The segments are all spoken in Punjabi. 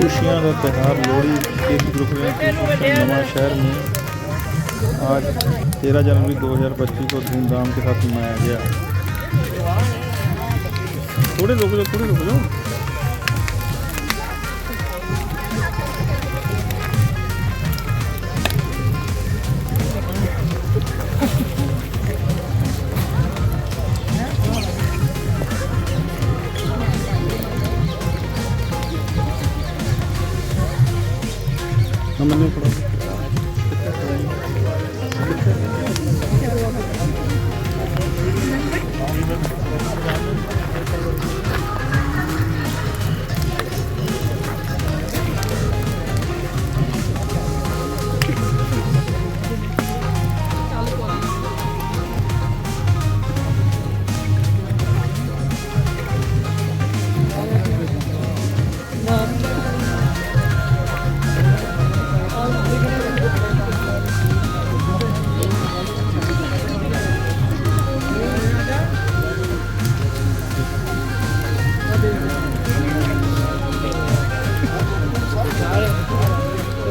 खुशियाँ का त्यौहार लोहड़ी के ग्रुप में नवा शहर में आज 13 जनवरी 2025 को धूमधाम के साथ मनाया गया थोड़े रुक जाओ थोड़े रुक जाओ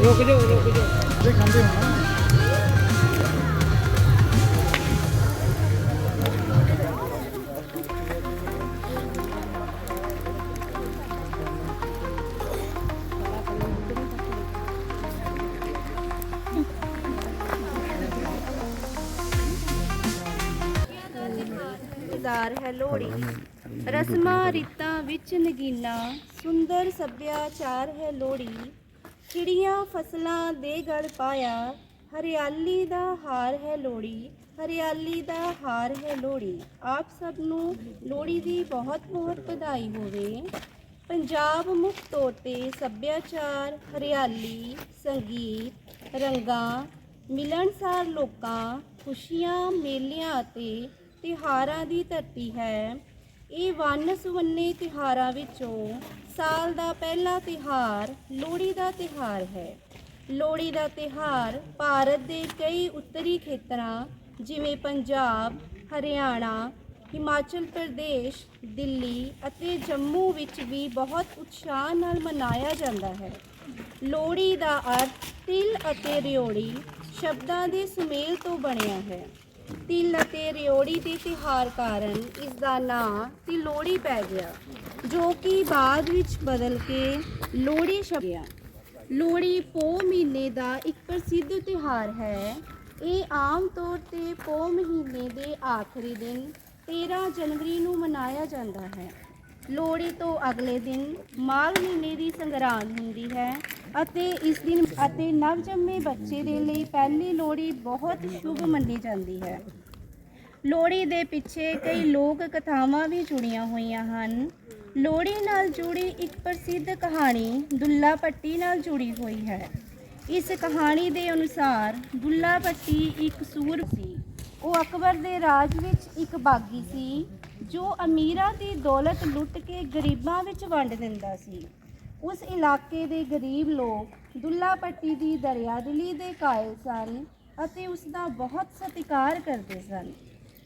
ਰੁਕ ਜਾਓ ਰੁਕ ਜਾਓ खाते हो ना ਦਾਰ ਹੈ ਲੋਹੜੀ ਰਸਮਾਂ ਰੀਤਾਂ ਵਿੱਚ ਨਗੀਨਾ ਸੁੰਦਰ ਸੱਭਿਆਚਾਰ ਹੈ ਲੋਹੜੀ ਚਿੜੀਆਂ ਫਸਲਾਂ ਦੇ ਗੜ ਪਾਇਆ। ਹਰਿਆਲੀ ਦਾ ਹਾਰ ਹੈ ਲੋਹੜੀ, ਹਰਿਆਲੀ ਦਾ ਹਾਰ ਹੈ ਲੋਹੜੀ। ਆਪ ਸਭ ਨੂੰ ਲੋਹੜੀ ਦੀ ਬਹੁਤ ਬਹੁਤ ਵਧਾਈ ਹੋਵੇ। ਪੰਜਾਬ ਮੁੱਖ ਤੌਰ ਤੇ ਸੱਭਿਆਚਾਰ, ਹਰਿਆਲੀ, ਸੰਗੀਤ, ਰੰਗਾਂ, ਮਿਲਣਸਾਰ ਲੋਕਾਂ, ਖੁਸ਼ੀਆਂ, ਮੇਲਿਆਂ ਅਤੇ ਤਿਉਹਾਰਾਂ ਦੀ ਧਰਤੀ ਹੈ। ਇਹ ਵੰਨ ਸੁਵੰਨੇ ਤਿਉਹਾਰਾਂ ਵਿੱਚੋਂ ਸਾਲ ਦਾ ਪਹਿਲਾ ਤਿਉਹਾਰ ਲੋਹੜੀ ਦਾ ਤਿਉਹਾਰ ਹੈ। ਲੋਹੜੀ ਦਾ ਤਿਉਹਾਰ ਭਾਰਤ ਦੇ ਕਈ ਉੱਤਰੀ ਖੇਤਰਾਂ, ਜਿਵੇਂ ਪੰਜਾਬ, ਹਰਿਆਣਾ, ਹਿਮਾਚਲ ਪ੍ਰਦੇਸ਼, ਦਿੱਲੀ ਅਤੇ ਜੰਮੂ ਵਿੱਚ ਵੀ ਬਹੁਤ ਉਤਸ਼ਾਹ ਨਾਲ ਮਨਾਇਆ ਜਾਂਦਾ ਹੈ। ਲੋਹੜੀ ਦਾ ਅਰਥ ਤਿਲ ਅਤੇ ਰਿਓੜੀ ਸ਼ਬਦਾਂ ਦੇ ਸੁਮੇਲ ਤੋਂ ਬਣਿਆ ਹੈ। ਤਿਲ ਅਤੇ ਰਿਓੜੀ ਦੇ ਤਿਉਹਾਰ ਕਾਰਨ ਇਸ ਦਾ ਨਾਂ ਤਿਲੋੜੀ ਪੈ ਗਿਆ, ਜੋ ਕਿ ਬਾਅਦ ਵਿੱਚ ਬਦਲ ਕੇ ਲੋਹੜੀ ਛਪ ਗਿਆ। ਲੋਹੜੀ ਪੋ ਮਹੀਨੇ ਦਾ ਇੱਕ ਪ੍ਰਸਿੱਧ ਤਿਉਹਾਰ ਹੈ। ਇਹ ਆਮ ਤੌਰ ਤੇ ਪੋ ਮਹੀਨੇ ਦੇ ਆਖਰੀ ਦਿਨ 13 ਜਨਵਰੀ ਨੂੰ ਮਨਾਇਆ ਜਾਂਦਾ ਹੈ। ਲੋਹੜੀ ਤੋਂ ਅਗਲੇ ਦਿਨ ਮਾਘ ਮਹੀਨੇ ਦੀ ਸੰਗਰਾਂਦ ਹੁੰਦੀ ਹੈ ਅਤੇ ਇਸ ਦਿਨ ਅਤੇ ਨਵਜੰਮੇ ਬੱਚੇ ਦੇ ਲਈ ਪਹਿਲੀ ਲੋਹੜੀ ਬਹੁਤ ਸ਼ੁਭ ਮੰਨੀ ਜਾਂਦੀ ਹੈ। ਲੋਹੜੀ ਦੇ ਪਿੱਛੇ ਕਈ ਲੋਕ ਕਥਾਵਾਂ ਵੀ ਜੁੜੀਆਂ ਹੋਈਆਂ ਹਨ। ਲੋਹੜੀ ਨਾਲ ਜੁੜੀ ਇੱਕ ਪ੍ਰਸਿੱਧ ਕਹਾਣੀ ਦੁੱਲਾ ਪੱਟੀ ਨਾਲ ਜੁੜੀ ਹੋਈ ਹੈ। ਇਸ ਕਹਾਣੀ ਦੇ ਅਨੁਸਾਰ ਦੁੱਲਾ ਪੱਟੀ ਇੱਕ ਸੂਰ ਸੀ। ਉਹ ਅਕਬਰ ਦੇ ਰਾਜ ਵਿੱਚ ਇੱਕ ਬਾਗੀ ਸੀ। ਜੋ ਅਮੀਰਾਂ ਦੀ ਦੌਲਤ ਲੁੱਟ ਕੇ ਗਰੀਬਾਂ ਵਿੱਚ ਵੰਡ ਦਿੰਦਾ ਸੀ। ਉਸ ਇਲਾਕੇ ਦੇ ਗਰੀਬ ਲੋਕ ਦੁੱਲਾ ਪੱਟੀ ਦੀ ਦਰਿਆਦਿਲੀ ਦੇ ਕਾਇਲ ਸਨ ਅਤੇ ਉਸ ਦਾ ਬਹੁਤ ਸਤਿਕਾਰ ਕਰਦੇ ਸਨ।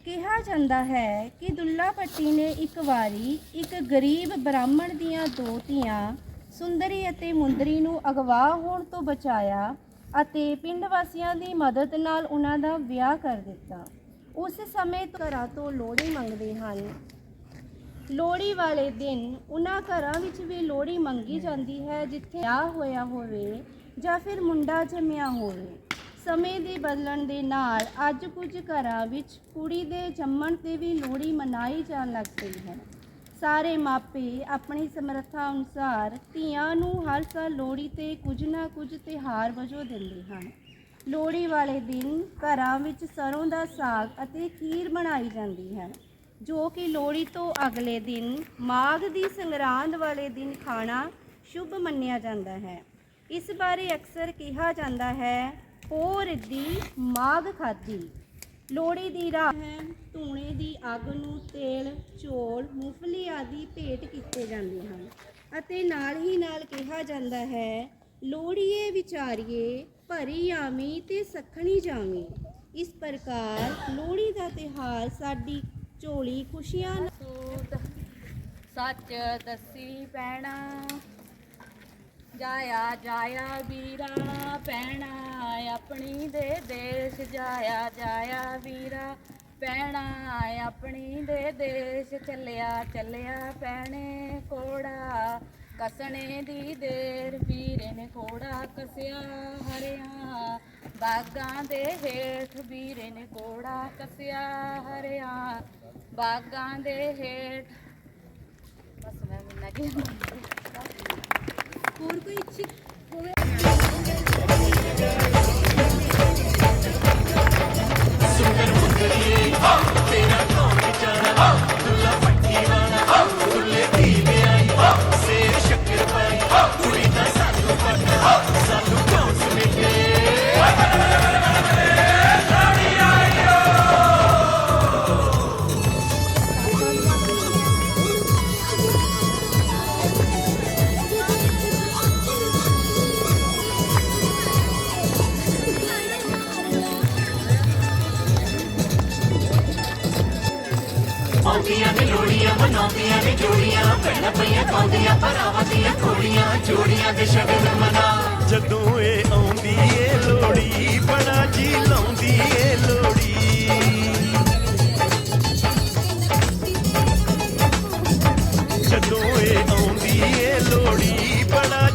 ਕਿਹਾ ਜਾਂਦਾ ਹੈ ਕਿ ਦੁੱਲਾ ਪੱਟੀ ਨੇ ਇੱਕ ਵਾਰੀ ਇੱਕ ਗਰੀਬ ਬ੍ਰਾਹਮਣ ਦੀਆਂ ਦੋ ਧੀਆਂ, ਸੁੰਦਰੀ ਅਤੇ ਮੁੰਦਰੀ ਨੂੰ ਅਗਵਾ ਹੋਣ ਤੋਂ ਬਚਾਇਆ ਅਤੇ ਪਿੰਡ ਵਾਸੀਆਂ ਦੀ ਮਦਦ ਨਾਲ ਉਹਨਾਂ ਦਾ ਵਿਆਹ ਕਰ ਦਿੱਤਾ। ਉਸ ਸਮੇਂ ਤੋਂ ਘਰਾਂ ਤੋਂ ਲੋਹੜੀ ਮੰਗਦੇ ਹਨ। ਲੋਹੜੀ ਵਾਲੇ ਦਿਨ ਉਹਨਾਂ ਘਰਾਂ ਵਿੱਚ ਵੀ ਲੋਹੜੀ ਮੰਗੀ ਜਾਂਦੀ ਹੈ, ਜਿੱਥੇ ਵਿਆਹ ਹੋਇਆ ਹੋਵੇ ਜਾਂ ਫਿਰ ਮੁੰਡਾ ਜੰਮਿਆ ਹੋਵੇ। ਸਮੇਂ ਦੇ ਬਦਲਣ ਦੇ ਨਾਲ ਅੱਜ ਕੁਝ ਘਰਾਂ ਵਿੱਚ ਕੁੜੀ ਦੇ ਜੰਮਣ ਤੇ ਵੀ ਲੋਹੜੀ ਮਨਾਈ ਜਾਣ ਲੱਗ ਪਈ ਹੈ। ਸਾਰੇ ਮਾਪੇ ਆਪਣੀ ਸਮਰੱਥਾ ਅਨੁਸਾਰ ਧੀਆਂ ਨੂੰ ਹਰ ਸਾਲ ਲੋਹੜੀ ਤੇ ਕੁਝ ਨਾ ਕੁਝ ਤਿਉਹਾਰ ਵਜੋਂ ਦਿੰਦੇ ਹਨ। ਲੋਹੜੀ ਵਾਲੇ ਦਿਨ ਘਰਾਂ ਵਿੱਚ ਸਰੋਂ ਦਾ ਸਾਗ ਅਤੇ ਖੀਰ ਬਣਾਈ ਜਾਂਦੀ ਹੈ, ਜੋ ਕਿ ਲੋਹੜੀ ਤੋਂ ਅਗਲੇ ਦਿਨ ਮਾਘ ਦੀ ਸੰਗਰਾਂਦ ਵਾਲੇ ਦਿਨ ਖਾਣਾ ਸ਼ੁਭ ਮੰਨਿਆ ਜਾਂਦਾ ਹੈ। ਇਸ ਬਾਰੇ ਅਕਸਰ ਕਿਹਾ ਜਾਂਦਾ ਹੈ ਪੋ ਰਿੱਧੀ ਮਾਘ ਖਾਧੀ। ਲੋਹੜੀ ਦੀ ਰਾਤ ਹੈ, ਧੂਣੇ ਦੀ ਅੱਗ ਨੂੰ ਤੇਲ, ਚੌਲ, ਮੂੰਗਫਲੀ ਆਦਿ ਭੇਟ ਕੀਤੇ ਜਾਂਦੇ ਹਨ ਅਤੇ ਨਾਲ ਹੀ ਨਾਲ ਕਿਹਾ ਜਾਂਦਾ ਹੈ, ਲੋਹੜੀਏ ਵਿਚਾਰੀਏ ਭਰੀ ਆਵੀਂ ਤੇ ਸਖਣੀ ਜਾਵੀਂ। ਇਸ ਪ੍ਰਕਾਰ ਲੋਹੜੀ ਦਾ ਤਿਹਾਰ ਸਾਡੀ ਝੋਲੀ ਖੁਸ਼ੀਆਂ ਸੂਤ ਸੱਚ ਦੱਸੀ ਪੈਣਾ, ਜਾਇਆ ਜਾਇਆ ਵੀਰਾ, ਪੈਣਾ ਆਪਣੀ ਦੇ ਦੇਸ਼, ਜਾਇਆ ਜਾਇਆ ਵੀਰਾ, ਪੈਣਾ ਆਪਣੀ ਦੇ ਦੇਸ਼, ਚੱਲਿਆ ਚੱਲਿਆ ਪੈਣੇ ਕੋੜਾ ਕਸਣੇ ਦੀ ਦੇਰ ਵੀਰੇ ਨੇ ਕੋੜਾ ਕਸਿਆ ਹਰਿਆ। ਬਾਗਾਂ ਦੇ ਹੇਠ ਵੀਰੇ ਨੇ ਕੋੜਾ ਕਸਿਆ ਹਰਿਆ। ਬਾਗਾਂ ਦੇ ਹੇਠ ਬਸ ਮੈਂ ਮਿਲਣਾ ਕਿ ਹੋਰ ਕੋਈ ਇੱਛਿਕ ਹੋਵੇ? ਆਉਂਦੀਆਂ ਨੇ ਲੋੜੀਆਂ ਮਨਾਉਂਦੀਆਂ ਨੇ ਜੋੜੀਆਂ, ਭੈਣਾਂ ਪਈਆਂ ਪਾਉਂਦੀਆਂ ਭਰਾਵਾਂ ਦੀਆਂ ਕੋੜੀਆਂ ਜੋੜੀਆਂ ਦੇ ਸ਼ਗਨ ਮਨਾ। ਜਦੋਂ ਇਹ ਆਉਂਦੀ ਏ ਲੋੜੀ ਬੜਾ ਜੀ ਲਾਉਂਦੀ ਏ ਲੋੜੀ ਜਦੋਂ ਇਹ ਆਉਂਦੀ ਏ ਲੋੜੀ ਬੜਾ